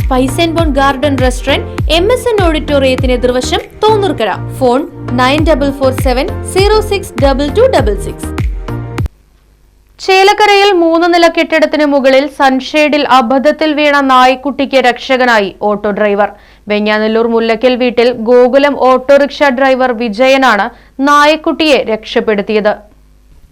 Spice and bone garden restaurant M S N ഓഡിറ്റോറിയത്തിന് എതിർവശം Thonnoorkkara. Phone nine double four seven zero six double two double six. ചേലക്കരയിൽ മൂന്ന് നില കെട്ടിടത്തിന് മുകളിൽ സൺഷെയ്ഡിൽ അബദ്ധത്തിൽ വീണ നായ്ക്കുട്ടിക്ക് രക്ഷകനായി ഓട്ടോ ഡ്രൈവർ. വെഞ്ഞാനല്ലൂർ മുല്ലക്കൽ വീട്ടിൽ ഗോകുലം ഓട്ടോറിക്ഷ ഡ്രൈവർ വിജയനാണ് നായക്കുട്ടിയെ രക്ഷപ്പെടുത്തിയത്.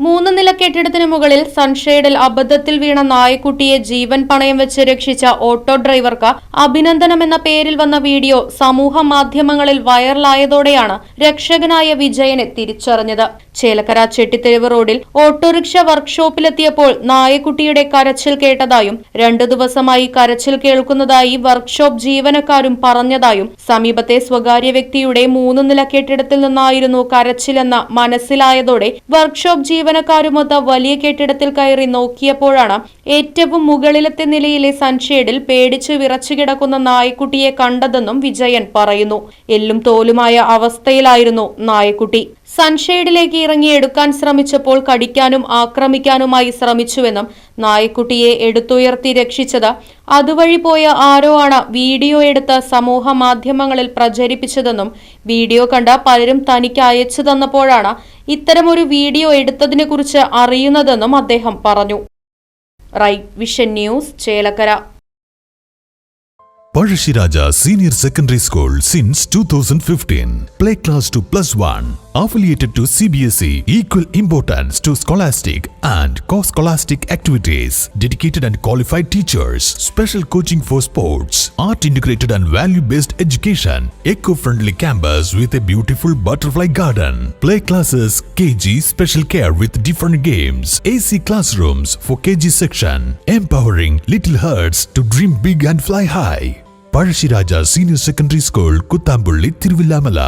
മൂന്ന് നില കെട്ടിടത്തിന് മുകളിൽ സൺഷെയ്ഡിൽ അബദ്ധത്തിൽ വീണ നായക്കുട്ടിയെ ജീവൻ പണയം വെച്ച് രക്ഷിച്ച ഓട്ടോ ഡ്രൈവർക്ക് അഭിനന്ദനം എന്ന പേരിൽ വന്ന വീഡിയോ സമൂഹ മാധ്യമങ്ങളിൽ വൈറലായതോടെയാണ് രക്ഷകനായ വിജയനെ തിരിച്ചറിഞ്ഞത്. ചേലക്കര ചെട്ടിത്തെരുവ് റോഡിൽ ഓട്ടോറിക്ഷ വർക്ക്ഷോപ്പിലെത്തിയപ്പോൾ നായക്കുട്ടിയുടെ കരച്ചിൽ കേട്ടതായും രണ്ടു ദിവസമായി കരച്ചിൽ കേൾക്കുന്നതായി വർക്ക്ഷോപ്പ് ജീവനക്കാരും പറഞ്ഞതായും സമീപത്തെ സ്വകാര്യ വ്യക്തിയുടെ മൂന്ന് നില കെട്ടിടത്തിൽ നിന്നായിരുന്നു കരച്ചിലെന്ന് മനസ്സിലായതോടെ വർക്ക്ഷോപ്പ് ജീവനക്കാരുമൊത്ത വലിയ കെട്ടിടത്തിൽ കയറി നോക്കിയപ്പോഴാണ് ഏറ്റവും മുകളിലത്തെ നിലയിലെ സൺഷേഡിൽ പേടിച്ചു വിറച്ചു കിടക്കുന്ന നായക്കുട്ടിയെ കണ്ടതെന്നും വിജയൻ പറയുന്നു. എല്ലും തോലുമായ അവസ്ഥയിലായിരുന്നു നായക്കുട്ടി. സൺഷെയ്ഡിലേക്ക് ഇറങ്ങി എടുക്കാൻ ശ്രമിച്ചപ്പോൾ കടിക്കാനും ആക്രമിക്കാനുമായി ശ്രമിച്ചുവെന്നും നായക്കുട്ടിയെ എടുത്തുയർത്തി രക്ഷിച്ചത്. അതുവഴി പോയ ആരോ ആണ് വീഡിയോ എടുത്ത് സമൂഹ മാധ്യമങ്ങളിൽ പ്രചരിപ്പിച്ചതെന്നും വീഡിയോ കണ്ട പലരും തനിക്ക് അയച്ചു തന്നപ്പോഴാണ് ഇത്തരമൊരു വീഡിയോ എടുത്തതിനെക്കുറിച്ച് അറിയുന്നതെന്നും അദ്ദേഹം പറഞ്ഞു. Right vision news Chelakkara. Pazhassiraja senior secondary school since 2015 play class two plus one. affiliated to CBSE equal importance to scholastic and co-scholastic activities dedicated and qualified teachers special coaching for sports art integrated and value based education eco-friendly campus with a beautiful butterfly garden play classes KG special care with different games AC classrooms for KG section empowering little hearts to dream big and fly high Pazhassiraja senior secondary school Kuthampully Thiruvilwamala